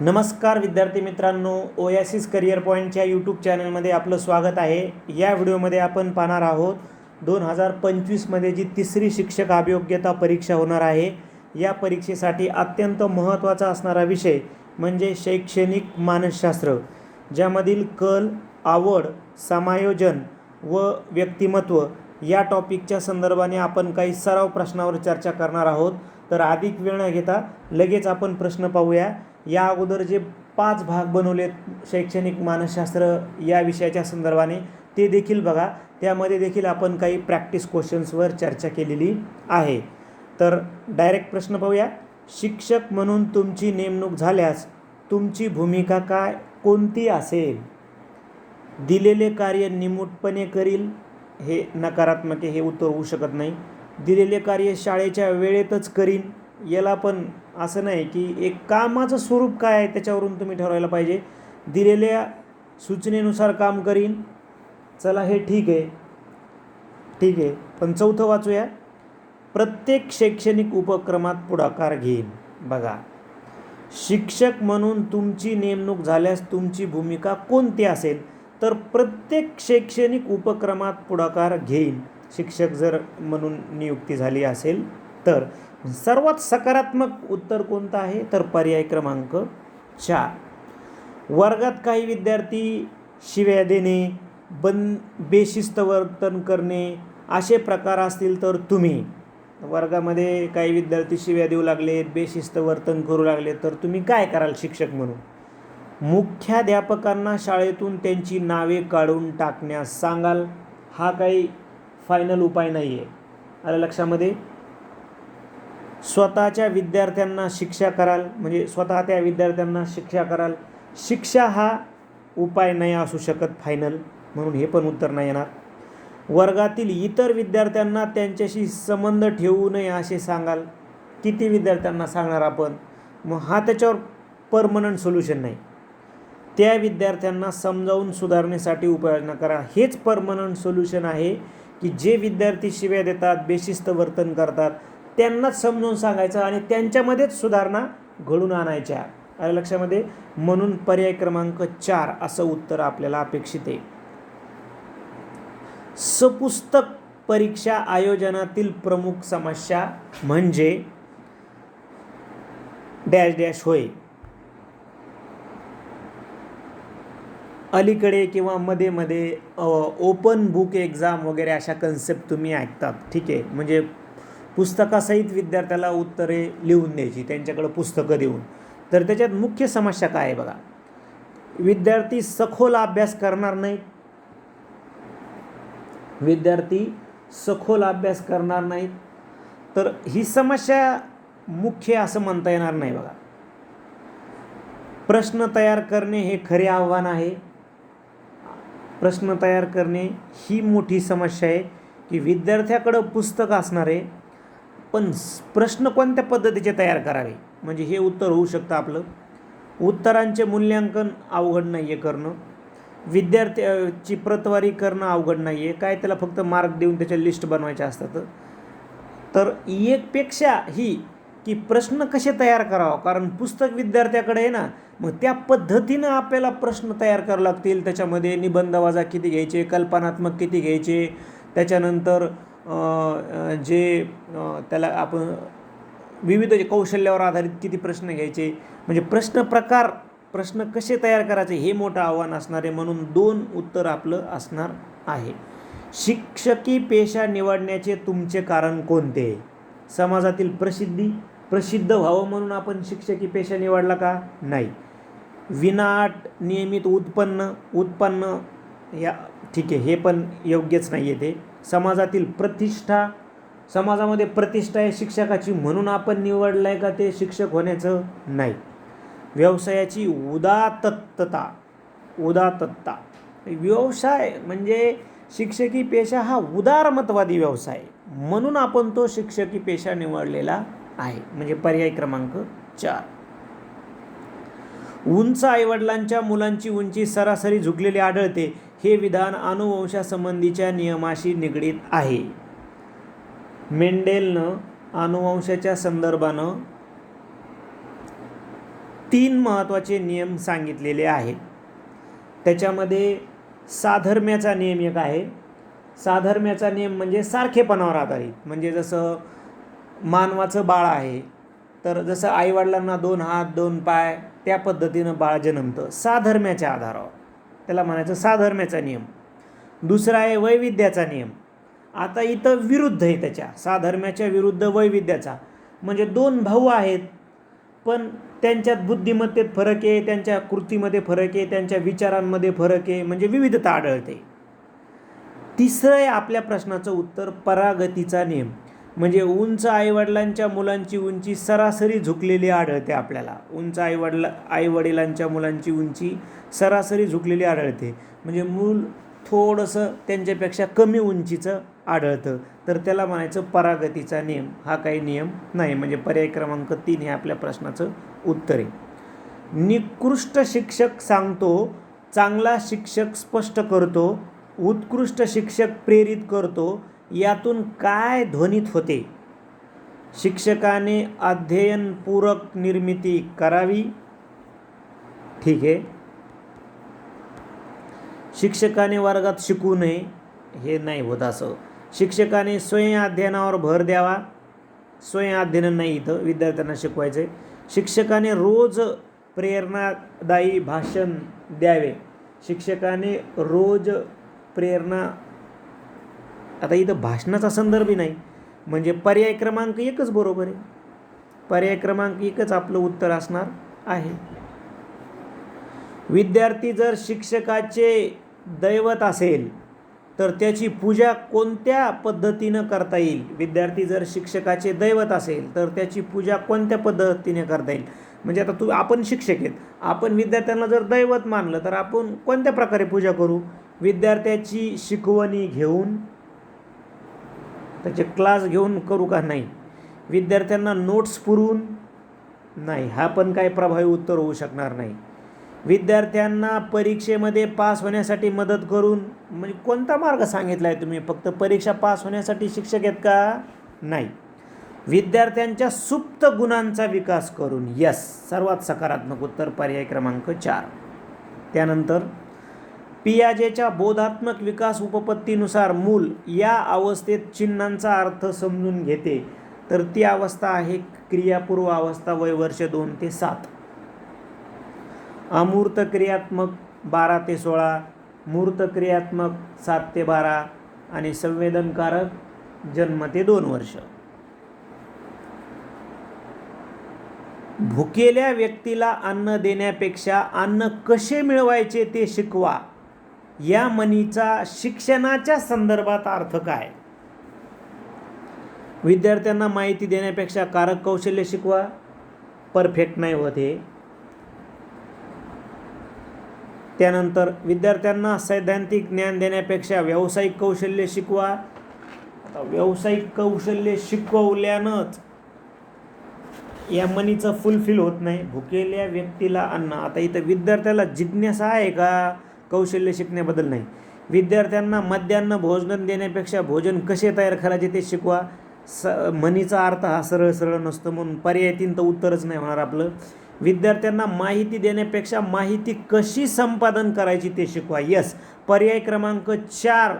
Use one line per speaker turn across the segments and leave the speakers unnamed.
नमस्कार विद्यार्थी मित्रांनो ओयासिस करिअर पॉईंटच्या यूट्यूब चॅनलमध्ये आपलं स्वागत आहे. या व्हिडिओमध्ये आपण पाहणार आहोत दोन हजार पंचवीसमध्ये जी तिसरी शिक्षक अभियोग्यता परीक्षा होणार आहे या परीक्षेसाठी अत्यंत महत्त्वाचा असणारा विषय म्हणजे शैक्षणिक मानसशास्त्र ज्यामधील कल आवड समायोजन व व्यक्तिमत्व या टॉपिकच्या संदर्भाने आपण काही सराव प्रश्नावर चर्चा करणार आहोत. तर अधिक वेळ न घेता लगेच आपण प्रश्न पाहूया. या अगोदर जे पाच भाग बनवलेत शैक्षणिक मानसशास्त्र या विषयाच्या संदर्भाने ते देखील बघा. त्यामध्ये देखील आपण काही प्रॅक्टिस क्वेश्चन्सवर चर्चा केलेली आहे. तर डायरेक्ट प्रश्न पाहूया. शिक्षक म्हणून तुमची नेमणूक झाल्यास तुमची भूमिका काय? कोणती असेल? दिलेले कार्य निमूटपणे करील? हे नकारात्मक आहे हे उत्तर होऊ शकत नाही. दिलेले कार्य शाळेच्या वेळेतच करीन? याला पण असं नाही की एक कामाचं स्वरूप काय आहे त्याच्यावरून तुम्ही ठरवायला पाहिजे. दिलेल्या सूचनेनुसार काम करीन. चला हे ठीक आहे. ठीक आहे. पण चौथं वाचूया. प्रत्येक शैक्षणिक उपक्रमात पुढाकार घेईन. बघा. शिक्षक म्हणून तुमची नेमणूक झाल्यास तुमची भूमिका कोणती असेल? तर प्रत्येक शैक्षणिक उपक्रमात पुढाकार घेईन. शिक्षक जर म्हणून नियुक्ती झाली असेल तर. सर्वात सकारात्मक उत्तर कोणतं आहे? तर पर्याय क्रमांक चार. वर्गात काही विद्यार्थी शिव्या देणे बन बेशिस्त वर्तन करणे असे प्रकार असतील तर तुम्ही. वर्गामध्ये काही विद्यार्थी शिव्या देऊ लागलेत बेशिस्त वर्तन करू लागले तर तुम्ही काय कराल शिक्षक म्हणून? मुख्याध्यापकांना शाळेतून त्यांची नावे काढून टाकण्यास सांगाल. हा काही फायनल उपाय नाही आहे आलं लक्षामध्ये? स्वतःच्या विद्यार्थ्यांना शिक्षा कराल म्हणजे स्वतः त्या विद्यार्थ्यांना शिक्षा कराल. शिक्षा हा उपाय नाही असू शकत फायनल म्हणून हे पण उत्तर नाही येणार. वर्गातील इतर विद्यार्थ्यांना त्यांच्याशी संबंध ठेवू नये असे सांगाल. किती विद्यार्थ्यांना सांगणार आपण? मग हा त्याच्यावर परमनंट सोल्युशन नाही. त्या विद्यार्थ्यांना समजावून सुधारण्यासाठी उपाययोजना करा. हेच परमनंट सोल्युशन आहे की जे विद्यार्थी शिव्या देतात बेशिस्त वर्तन करतात. त्यांनाच समजावून सांगायचं आणि त्यांच्यामध्येच सुधारणा घडून आणायच्या. आल्या लक्षामध्ये? म्हणून पर्याय क्रमांक चार असं उत्तर आपल्याला अपेक्षित आहे. सपुस्तक परीक्षा आयोजनातील प्रमुख समस्या म्हणजे डॅश डॅश होय. अलीकडे किंवा मध्ये मध्ये ओपन बुक एक्झाम वगैरे अशा कन्सेप्ट तुम्ही ऐकतात. ठीक आहे? म्हणजे पुस्तकासहित विद्यार्थ्याला उत्तरे लिहून द्यायची त्यांच्याकडं पुस्तकं देऊन. तर त्याच्यात मुख्य समस्या काय आहे बघा? विद्यार्थी सखोल अभ्यास करणार नाहीत. विद्यार्थी सखोल अभ्यास करणार नाहीत. तर ही समस्या मुख्य असं म्हणता येणार नाही बघा. प्रश्न तयार करणे हे खरे आव्हान आहे. प्रश्न तयार करणे ही मोठी समस्या आहे की विद्यार्थ्याकडं पुस्तक असणार आहे पण प्रश्न कोणत्या पद्धतीचे तयार करावे? म्हणजे हे उत्तर होऊ शकतं आपलं. उत्तरांचे मूल्यांकन अवघड नाही आहे करणं. विद्यार्थ्याची प्रतवारी करणं अवघड नाही आहे काय त्याला फक्त मार्क देऊन त्याच्या लिस्ट बनवायच्या असतात. तर एकपेक्षा ही की प्रश्न कसे तयार करावं? कारण पुस्तक विद्यार्थ्याकडे आहे ना मग त्या पद्धतीनं आपल्याला प्रश्न तयार करावे लागतील. त्याच्यामध्ये निबंध वाजा किती घ्यायचे कल्पनात्मक किती घ्यायचे त्याच्यानंतर जे त्याला आपण विविध कौशल्यावर आधारित किती प्रश्न घ्यायचे म्हणजे प्रश्न प्रकार प्रश्न कसे तयार करायचे हे मोठं आव्हान असणार आहे म्हणून दोन उत्तर आपलं असणार आहे. शिक्षकी पेशा निवडण्याचे तुमचे कारण कोणते? समाजातील प्रसिद्धी प्रसिद्ध व्हावं म्हणून आपण शिक्षकी पेशा निवडला का? नाही. विनाट नियमित उत्पन्न उत्पन्न या ठीक आहे हे पण योग्यच नाही आहे ते. समाजातील प्रतिष्ठा समाजामध्ये प्रतिष्ठा आहे शिक्षकाची म्हणून आपण निवडलं आहे का ते शिक्षक होण्याचं नाही. व्यवसायाची उदातत्तता उदातत्ता. व्यवसाय म्हणजे शिक्षकी पेशा हा उदारमतवादी व्यवसाय. म्हणून आपण तो शिक्षकी पेशा निवडलेला आहे. म्हणजे पर्याय क्रमांक चार. उंच आईवडिलांच्या मुलांची उंची सरासरी झुकलेली आढळते. हे विधान अनुवंशासंबंधीच्या नियमाशी निगडीत आहे. मेंडेलनं अनुवंशाच्या संदर्भानं तीन महत्त्वाचे नियम सांगितलेले आहेत. त्याच्यामध्ये साधर्म्याचा नियम एक आहे. साधर्म्याचा नियम म्हणजे सारखेपणावर आधारित. म्हणजे जसं मानवाचं बाळ आहे तर जसं आईवडिलांना दोन हात दोन पाय त्या पद्धतीनं बाळ जन्मतं. साधर्म्याच्या आधारावर. त्याला म्हणायचं साधर्म्याचा नियम. दुसरा आहे वैविध्याचा नियम. आता इथं विरुद्ध आहे त्याच्या. साधर्म्याच्या विरुद्ध वैविध्याचा. म्हणजे दोन भाऊ आहेत पण त्यांच्यात बुद्धिमत्तेत फरक आहे त्यांच्या कृतीमध्ये फरक आहे त्यांच्या विचारांमध्ये फरक आहे म्हणजे विविधता आढळते. तिसरं आहे आपल्या प्रश्नाचं उत्तर परागतीचा नियम. म्हणजे उंच आईवडिलांच्या मुलांची उंची सरासरी झुकलेली आढळते आपल्याला. उंच आईवडिला आईवडिलांच्या मुलांची उंची सरासरी झुकलेली आढळते. म्हणजे मूल थोडंसं त्यांच्यापेक्षा कमी उंचीचं आढळतं. तर त्याला म्हणायचं परागतीचा नियम. हा काही नियम नाही. म्हणजे पर्याय क्रमांक तीन हे आपल्या प्रश्नाचं उत्तर आहे. निकृष्ट शिक्षक सांगतो चांगला शिक्षक स्पष्ट करतो उत्कृष्ट शिक्षक प्रेरित करतो यातून काय ध्वनित होते? शिक्षकाने अध्ययनपूरक निर्मिती करावी? ठीक आहे. शिक्षकाने वर्गात शिकू नये हे नाही होत असं. शिक्षकाने स्वयं अध्ययनावर भर द्यावा. स्वयं अध्ययन नाही इथं विद्यार्थ्यांना शिकवायचं आहे शिक्षकाने रोज प्रेरणादायी भाषण द्यावे. शिक्षकाने रोज प्रेरणा आता इथं भाषणाचा संदर्भ नाही. म्हणजे पर्याय क्रमांक एकच बरोबर आहे. पर्याय क्रमांक एकच आपलं उत्तर असणार आहे. विद्यार्थी जर शिक्षकाचे दैवत असेल तर त्याची पूजा कोणत्या पद्धतीनं करता येईल? विद्यार्थी जर शिक्षकाचे दैवत असेल तर त्याची पूजा कोणत्या पद्धतीने करता येईल? म्हणजे आता तू आपण शिक्षक आहेत. आपण विद्यार्थ्यांना जर दैवत मानलं तर आपण कोणत्या प्रकारे पूजा करू? विद्यार्थ्याची शिकवणी घेऊन त्याचे क्लास घेऊन करू का नाही? विद्यार्थ्यांना नोट्स पुरवून नाही हा पण काही प्रभावी उत्तर होऊ शकणार नाही. विद्यार्थ्यांना परीक्षेमध्ये पास होण्यासाठी मदत करून म्हणजे कोणता मार्ग सांगितला आहे तुम्ही? फक्त परीक्षा पास होण्यासाठी शिक्षक आहेत का? नाही. विद्यार्थ्यांच्या सुप्त गुणांचा विकास करून यस सर्वात सकारात्मक उत्तर पर्याय क्रमांक चार. त्यानंतर पियाजेच्या बोधात्मक विकास उपपत्तीनुसार मूल या अवस्थेत चिन्हांचा अर्थ समजून घेते. तर ती अवस्था आहे क्रियापूर्व अवस्था वय वर्ष दोन ते सात. अमूर्त क्रियात्मक बारा ते सोळा मूर्त क्रियात्मक सात ते बारा आणि संवेदनकारक जन्म ते दोन वर्ष. भुकेल्या व्यक्तीला अन्न देण्यापेक्षा अन्न कसे मिळवायचे ते शिकवा. या म्हणीचा शिक्षणाच्या संदर्भात अर्थ काय? विद्यार्थ्यांना माहिती देण्यापेक्षा कारक कौशल्य शिकवा. परफेक्ट नाही होते त्यानंतर विद्यार्थ्यांना सैद्धांतिक ज्ञान देण्यापेक्षा व्यावसायिक कौशल्य शिकवा. आता व्यावसायिक कौशल्य शिकवल्यानंच या मनीचं फुलफिल होत नाही. भुकेल्या व्यक्तीला अन्न. आता इथं विद्यार्थ्याला जिज्ञासा आहे का? कौशल्य शिकण्याबद्दल नाही. विद्यार्थ्यांना मध्यान्न भोजन देण्यापेक्षा भोजन कसे तयार करायचे ते शिकवा. स म्हणीचा अर्थ हा सरळ सरळ नसतो म्हणून पर्याय तीन तर उत्तरच नाही होणार आपलं. विद्यार्थ्यांना माहिती देण्यापेक्षा माहिती कशी संपादन करायची ते शिकवा. यस पर्याय क्रमांक चार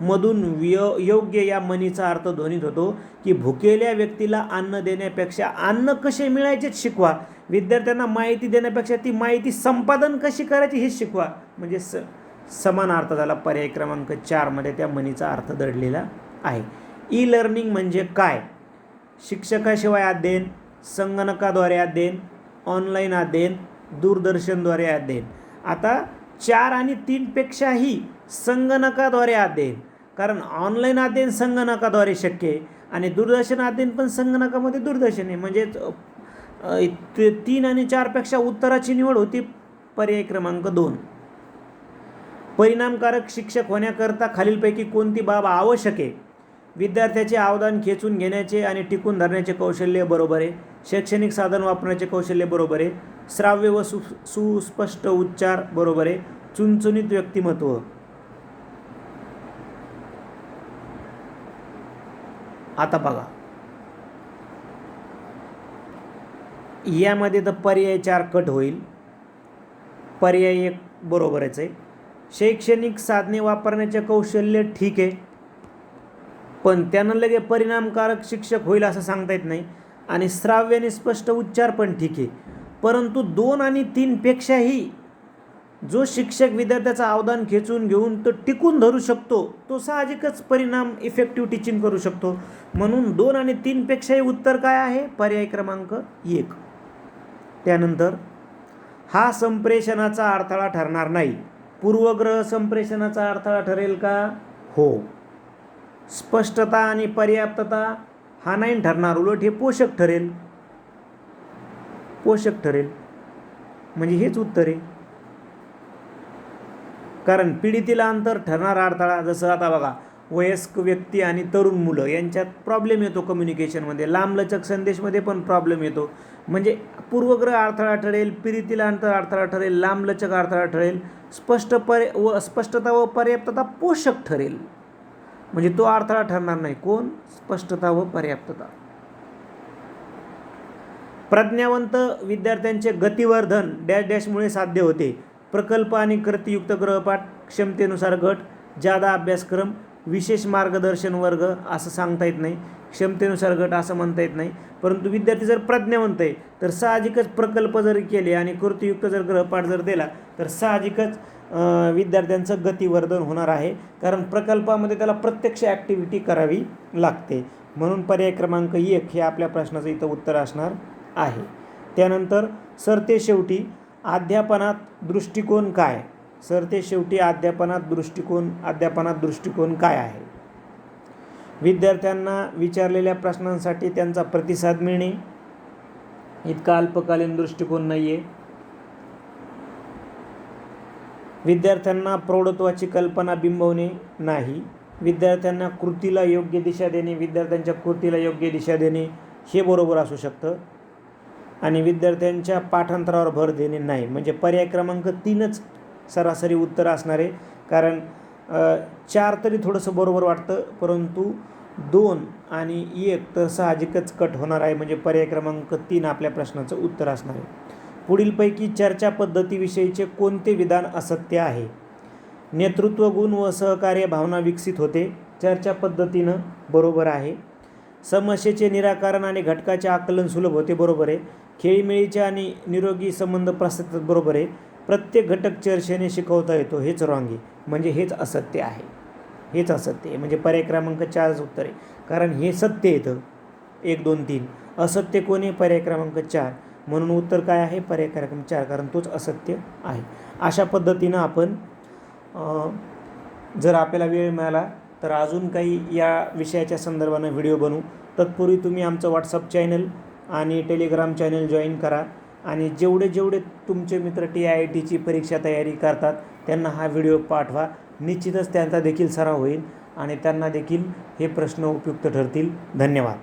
मधून यो योग्य या म्हणीचा अर्थ ध्वनीत होतो की भुकेल्या व्यक्तीला अन्न देण्यापेक्षा अन्न कसे मिळायचेच शिकवा. विद्यार्थ्यांना माहिती देण्यापेक्षा ती माहिती संपादन कशी करायची हे शिकवा. म्हणजे स समान अर्थ झाला पर्याय क्रमांक चारमध्ये त्या म्हणीचा अर्थ दडलेला आहे. ई लर्निंग म्हणजे काय? शिक्षकाशिवाय अध्ययन संगणकाद्वारे अध्ययन ऑनलाईन अध्ययन दूरदर्शनद्वारे अध्ययन. आता चार आणि तीनपेक्षाही संगणकाद्वारे अध्ययन. कारण ऑनलाईन अध्ययन संगणकाद्वारे शक्य आहे आणि दूरदर्शन अध्ययन पण संगणकामध्ये दूरदर्शन आहे. म्हणजेच ते तीन आणि चारपेक्षा उत्तराची निवड होती पर्याय क्रमांक दोन. परिणामकारक शिक्षक होण्याकरता खालीलपैकी कोणती बाब आवश्यक आहे? विद्यार्थ्याचे अवदान खेचून घेण्याचे आणि टिकून धरण्याचे कौशल्य बरोबर आहे. शैक्षणिक साधन वापरण्याचे कौशल्य बरोबर आहे. श्राव्य व सु सुस्पष्ट उच्चार बरोबर आहे. चुणचुणीत व्यक्तिमत्व. आता बघा. यामध्ये तर पर्याय चार कट होईल. पर्याय एक बरोबरच आहे. शैक्षणिक साधने वापरण्याचे कौशल्य ठीक आहे. पण त्यानं लगे परिणामकारक शिक्षक होईल असं सांगता येत नाही. आणि श्राव्य आणि स्पष्ट उच्चार पण ठीक आहे. परंतु दोन आणि तीनपेक्षाही जो शिक्षक विद्यार्थ्याचं अवदान खेचून घेऊन तो टिकून धरू शकतो तो साहजिकच परिणाम इफेक्टिव्ह टीचिंग करू शकतो. म्हणून दोन आणि तीनपेक्षाही उत्तर काय आहे? पर्याय क्रमांक एक. त्यानंतर हा संप्रेषणाचा अडथळा ठरणार नाही. पूर्वग्रह संप्रेषणाचा अडथळा ठरेल का? हो. स्पष्टता आणि पर्याप्तता हा नाही ठरणार. उलट हे पोषक ठरेल. पोषक ठरेल. म्हणजे हेच उत्तर आहे. कारण पिढीतील अंतर ठरणारा अडथळा जसं आता बघा वयस्क व्यक्ती आणि तरुण मुलं यांच्यात प्रॉब्लेम येतो कम्युनिकेशनमध्ये लांबलचक संदेशमध्ये पण प्रॉब्लेम येतो. म्हणजे पूर्वग्रह अडथळा ठरेल पिरितीला अंतर अडथळा ठरेल लांबलचक अडथळा ठरेल स्पष्ट पर्य व स्पष्टता व पर्याप्तता पोषक ठरेल. म्हणजे तो अडथळा ठरणार नाही. कोण? स्पष्टता व पर्याप्तता. प्रज्ञावंत विद्यार्थ्यांचे गतिवर्धन डॅश डॅशमुळे साध्य होते. प्रकल्प आणि कृतियुक्त ग्रहपाठ क्षमतेनुसार गट जादा अभ्यासक्रम विशेष मार्गदर्शन वर्ग असं सांगता येत नाही. क्षमतेनुसार गट असं म्हणता येत नाही. परंतु विद्यार्थी जर प्रज्ञावंत आहे तर साहजिकच प्रकल्प जर केले आणि कृतीयुक्त जर ग्रहपाठ जर दिला तर साहजिकच विद्यार्थ्यांचं गतिवर्धन होणार आहे. कारण प्रकल्पामध्ये त्याला प्रत्यक्ष ॲक्टिव्हिटी करावी लागते. म्हणून पर्याय क्रमांक एक हे आपल्या प्रश्नाचं इथं उत्तर असणार आहे. त्यानंतर सरते शेवटी अध्यापनात दृष्टिकोन काय? सर ते शेवटी अध्यापनात दृष्टिकोन अध्यापनात दृष्टिकोन काय आहे? विद्यार्थ्यांना विचारलेल्या प्रश्नांसाठी त्यांचा प्रतिसाद मिळणे. इतका अल्पकालीन दृष्टिकोन नाही आहे विद्यार्थ्यांना प्रौढत्वाची कल्पना बिंबवणे नाही. विद्यार्थ्यांना कृतीला योग्य दिशा देणे विद्यार्थ्यांच्या कृतीला योग्य दिशा देणे हे बरोबर असू शकतं. आणि विद्यार्थ्यांच्या पाठांतरावर भर देणे नाही. म्हणजे पर्याय क्रमांक तीनच सरासरी उत्तर असणार. आहे कारण चार तरी थोडंसं बरोबर वाटतं परंतु दोन आणि एक तर साहजिकच कट होणार आहे. म्हणजे पर्याय क्रमांक तीन आपल्या प्रश्नाचं उत्तर असणार आहे. पुढीलपैकी चर्चा पद्धतीविषयीचे कोणते विधान असत्य आहे? नेतृत्व गुण व सहकार्य भावना विकसित होते. चर्चा पद्धतीनं बरोबर आहे. समस्येचे निराकरण आणि घटकाचे आकलन सुलभ होते बरोबर आहे. खेळीमेळीचे आणि निरोगी संबंध प्रस्थापित बरोबर आहे. प्रत्येक घटक चर्चेने शिकवता येतो हेच रॉंग आहे. म्हणजे हेच असत्य आहे. हेच असत्य आहे. म्हणजे पर्याय क्रमांक चारच उत्तर आहे. कारण हे सत्य येतं एक दोन तीन. असत्य कोणी पर्याय क्रमांक चार. म्हणून उत्तर काय आहे? पर्याय क्रमांक चार. कारण तोच असत्य आहे. अशा पद्धतीनं आपण जर आपल्याला वेळ मिळाला तर अजून काही या विषयाच्या संदर्भानं व्हिडिओ बनवू. तत्पूर्वी तुम्ही आमचं व्हॉट्सअप चॅनल आणि टेलिग्राम चॅनल जॉईन करा. आणि जेवढे जेवढे तुमचे मित्र टी आय आय टीची परीक्षा तयारी करतात त्यांना हा व्हिडिओ पाठवा. निश्चितच त्यांचा देखील सराव होईल आणि त्यांना देखील हे प्रश्न उपयुक्त ठरतील. धन्यवाद.